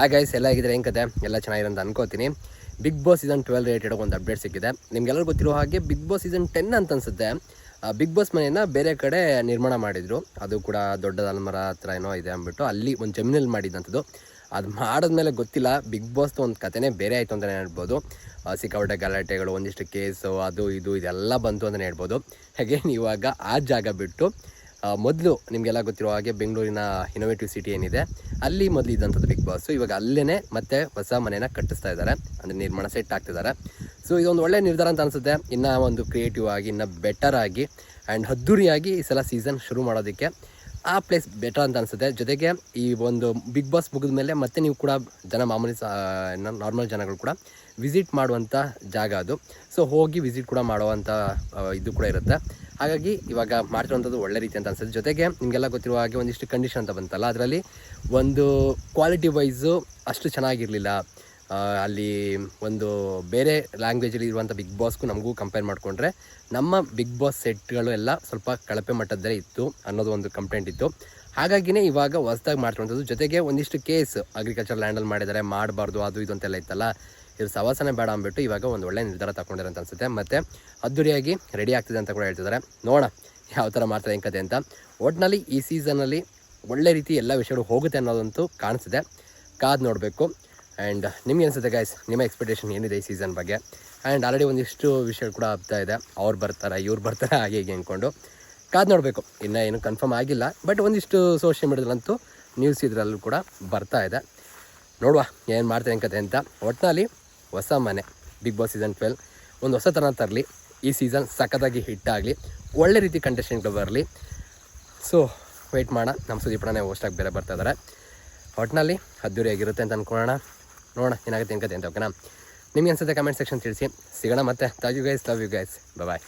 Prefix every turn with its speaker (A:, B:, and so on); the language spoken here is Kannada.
A: ಹಾಗೆ ಗೈಸ್ ಎಲ್ಲ ಹೇಗಿದ್ರೆ ಹೆಂಗೆ ಕತೆ? ಎಲ್ಲ ಚೆನ್ನಾಗಿರೋ ಅಂತ ಅನ್ಕೋತೀನಿ. Bigg Boss season twelve related ಒಂದು ಅಪ್ಡೇಟ್ ಸಿಕ್ಕಿದೆ. ನಿಮ್ಗೆಲ್ಲರೂ ಗೊತ್ತಿರೋ ಹಾಗೆ ಬಿಗ್ ಬಾಸ್ ಸೀಸನ್ ಟೆನ್ ಅಂತ ಅನ್ಸುತ್ತೆ. ಬಿಗ್ ಬಾಸ್ ಮನೆಯನ್ನು ಬೇರೆ ಕಡೆ ನಿರ್ಮಾಣ ಮಾಡಿದ್ರು. ಅದು ಕೂಡ ದೊಡ್ಡ ಅಲ್ಮರ ಹತ್ರ ಏನೋ ಇದೆ ಅಂದ್ಬಿಟ್ಟು ಅಲ್ಲಿ ಒಂದು ಜಮೀನಲ್ಲಿ ಮಾಡಿದಂಥದ್ದು. ಅದು ಮಾಡಿದ್ಮೇಲೆ ಗೊತ್ತಿಲ್ಲ. ಬಿಗ್ ಬಾಸ್ದು ಒಂದು ಕಥೆನೇ ಬೇರೆ ಆಯಿತು ಅಂತಲೇ ಹೇಳ್ಬೋದು. ಆ, ಸಿಕ್ಕಾಪಟ್ಟೆ ಗಲಾಟೆಗಳು ಒಂದಿಷ್ಟು ಕೇಸು ಅದು ಇದು ಇದೆಲ್ಲ ಬಂತು ಅಂತಲೇ ಹೇಳ್ಬೋದು. ಹಾಗೆ ಇವಾಗ ಆ ಜಾಗ ಬಿಟ್ಟು ಮೊದಲು ನಿಮಗೆಲ್ಲ ಗೊತ್ತಿರೋ ಹಾಗೆ ಬೆಂಗಳೂರಿನ ಇನೋವೇಟಿವ್ ಸಿಟಿ ಏನಿದೆ, ಅಲ್ಲಿ ಮೊದಲು ಇದ್ದಂಥದ್ದು ಬಿಗ್ ಬಾಸ್ ಇವಾಗ ಅಲ್ಲೇ ಮತ್ತೆ ಹೊಸ ಮನೆನ ಕಟ್ಟಿಸ್ತಾ ಇದ್ದಾರೆ, ಅಂದರೆ ನಿರ್ಮಾಣ ಸೆಟ್ ಆಗ್ತಿದ್ದಾರೆ. ಸೊ ಇದೊಂದು ಒಳ್ಳೆ ನಿರ್ಧಾರ ಅಂತ ಅನಿಸುತ್ತೆ. ಇನ್ನೂ ಒಂದು ಕ್ರಿಯೇಟಿವ್ ಆಗಿ, ಇನ್ನೂ ಬೆಟರ್ ಆಗಿ ಆ್ಯಂಡ್ ಅದ್ದೂರಿಯಾಗಿ ಈ ಸಲ ಸೀಸನ್ ಶುರು ಮಾಡೋದಕ್ಕೆ ಆ ಪ್ಲೇಸ್ ಬೆಟರ್ ಅಂತ ಅನಿಸುತ್ತೆ. ಜೊತೆಗೆ ಈ ಒಂದು ಬಿಗ್ ಬಾಸ್ ಮುಗಿದ ಮೇಲೆ ಮತ್ತೆ ನೀವು ಕೂಡ ಜನ ಮಾಮೂಲಿ ನಾರ್ಮಲ್ ಜನಗಳು ಕೂಡ ವಿಸಿಟ್ ಮಾಡುವಂಥ ಜಾಗ ಅದು. ಸೊ ಹೋಗಿ ವಿಸಿಟ್ ಕೂಡ ಮಾಡುವಂಥ ಇದು ಕೂಡ ಇರುತ್ತೆ. ಹಾಗಾಗಿ ಇವಾಗ ಮಾಡ್ತಿರೋಂಥದ್ದು ಒಳ್ಳೆ ರೀತಿ ಅಂತ ಅನ್ಸುತ್ತೆ. ಜೊತೆಗೆ ನಿಮಗೆಲ್ಲ ಗೊತ್ತಿರುವ ಹಾಗೆ ಒಂದಿಷ್ಟು ಕಂಡೀಷನ್ ಅಂತ ಬಂತಲ್ಲ, ಅದರಲ್ಲಿ ಒಂದು ಕ್ವಾಲಿಟಿ ವೈಸು ಅಷ್ಟು ಚೆನ್ನಾಗಿರಲಿಲ್ಲ. ಅಲ್ಲಿ ಒಂದು ಬೇರೆ ಲ್ಯಾಂಗ್ವೇಜಲ್ಲಿ ಇರುವಂಥ ಬಿಗ್ ಬಾಸ್ಗೂ ನಮಗೂ ಕಂಪೇರ್ ಮಾಡಿಕೊಂಡ್ರೆ ನಮ್ಮ ಬಿಗ್ ಬಾಸ್ ಸೆಟ್ಗಳು ಎಲ್ಲ ಸ್ವಲ್ಪ ಕಳಪೆ ಮಟ್ಟದಲ್ಲೇ ಇತ್ತು ಅನ್ನೋದು ಒಂದು ಕಂಪ್ಲೇಂಟ್ ಇತ್ತು. ಹಾಗಾಗಿನೇ ಇವಾಗ ಹೊಸ್ದಾಗಿ ಮಾಡ್ತಿರುವಂಥದ್ದು ಜೊತೆಗೆ ಒಂದಿಷ್ಟು ಕೇಸ್ ಅಗ್ರಿಕಲ್ಚರ್ ಲ್ಯಾಂಡಲ್ಲಿ ಮಾಡಿದ್ದಾರೆ, ಮಾಡಬಾರ್ದು, ಅದು ಇದು ಅಂತೆಲ್ಲ ಇತ್ತಲ್ಲ, ಇದು ಸವಾಸನೆ ಬೇಡ ಅಂದ್ಬಿಟ್ಟು ಇವಾಗ ಒಂದು ಒಳ್ಳೆ ನಿರ್ಧಾರ ತಗೊಂಡಿರೋ ಅಂತ ಅನಿಸುತ್ತೆ. ಮತ್ತು ಅದ್ದೂರಿಯಾಗಿ ರೆಡಿ ಆಗ್ತಿದೆ ಅಂತ ಕೂಡ ಹೇಳ್ತಿದ್ದಾರೆ. ನೋಡೋಣ ಯಾವ ಥರ ಮಾಡ್ತಾರೆ ಹೆಂಗ್ ಅಂತ. ಒಟ್ಟಿನಲ್ಲಿ ಈ ಸೀಸನಲ್ಲಿ ಒಳ್ಳೆ ರೀತಿ ಎಲ್ಲ ವಿಷಯಗಳು ಹೋಗುತ್ತೆ ಅನ್ನೋದಂತೂ ಕಾಣಿಸಿದೆ ಕಾದು ನೋಡಬೇಕು. ಆ್ಯಂಡ್ ನಿಮ್ಗೆ ಅನಿಸುತ್ತೆ ಗೈಸ್ ನಿಮ್ಮ ಎಕ್ಸ್ಪೆಕ್ಟೇಷನ್ ಏನಿದೆ ಈ ಸೀಸನ್ ಬಗ್ಗೆ? ಆ್ಯಂಡ್ ಆಲ್ರೆಡಿ ಒಂದಿಷ್ಟು ವಿಷಯಗಳು ಕೂಡ ಆಗ್ತಾ ಇದೆ. ಅವ್ರು ಬರ್ತಾರೆ, ಇವ್ರು ಬರ್ತಾರೆ, ಹಾಗೆ ಹೀಗೆ ಅಂದ್ಕೊಂಡು ಕಾದು ನೋಡಬೇಕು. ಇನ್ನೂ ಏನು ಕನ್ಫರ್ಮ್ ಆಗಿಲ್ಲ. ಬಟ್ ಒಂದಿಷ್ಟು ಸೋಷಿಯಲ್ ಮೀಡಿಯಾದಲ್ಲಂತೂ ನ್ಯೂಸ್ ಇದರಲ್ಲೂ ಕೂಡ ಬರ್ತಾ ಇದೆ. ನೋಡುವ, ಏನು ಮಾಡ್ತಾರೆ ಕತೆ ಅಂತ. ಒಟ್ಟಿನಲ್ಲಿ ಹೊಸ ಮನೆ ಬಿಗ್ ಬಾಸ್ ಸೀಸನ್ ಟ್ವೆಲ್ ಒಂದು ಹೊಸ ಥರ ತರಲಿ. ಈ ಸೀಸನ್ ಸಖತ್ತಾಗಿ ಹಿಟ್ ಆಗಲಿ. ಒಳ್ಳೆ ರೀತಿ ಕಂಟೆಸ್ಟೆಂಟ್ಗಳು ಬರಲಿ. ಸೊ ವೆಯ್ಟ್ ಮಾಡೋಣ. ನಮ್ಮ ಸುದೀಪಣ್ಣನೇ ಹೋಸ್ಟಾಗಿ ಬೇರೆ ಬರ್ತಾ ಇದ್ದಾರೆ ಒಟ್ಟಿನಲ್ಲಿ ಅದ್ದೂರಿಯಾಗಿರುತ್ತೆ ಅಂತ ಅಂದ್ಕೊಳ್ಳೋಣ ನೋಡೋಣ ಏನಾಗುತ್ತೆ, ಏನು ಕತೆ ಅಂತ ಓಕೆನಾ ನಿಮ್ಗೆ ಅನ್ಸುತ್ತೆ ಕಮೆಂಟ್ ಸೆಕ್ಷನ್ ತಿಳಿಸಿ. ಸಿಗೋಣ ಮತ್ತೆ. Thank you guys love you guys bye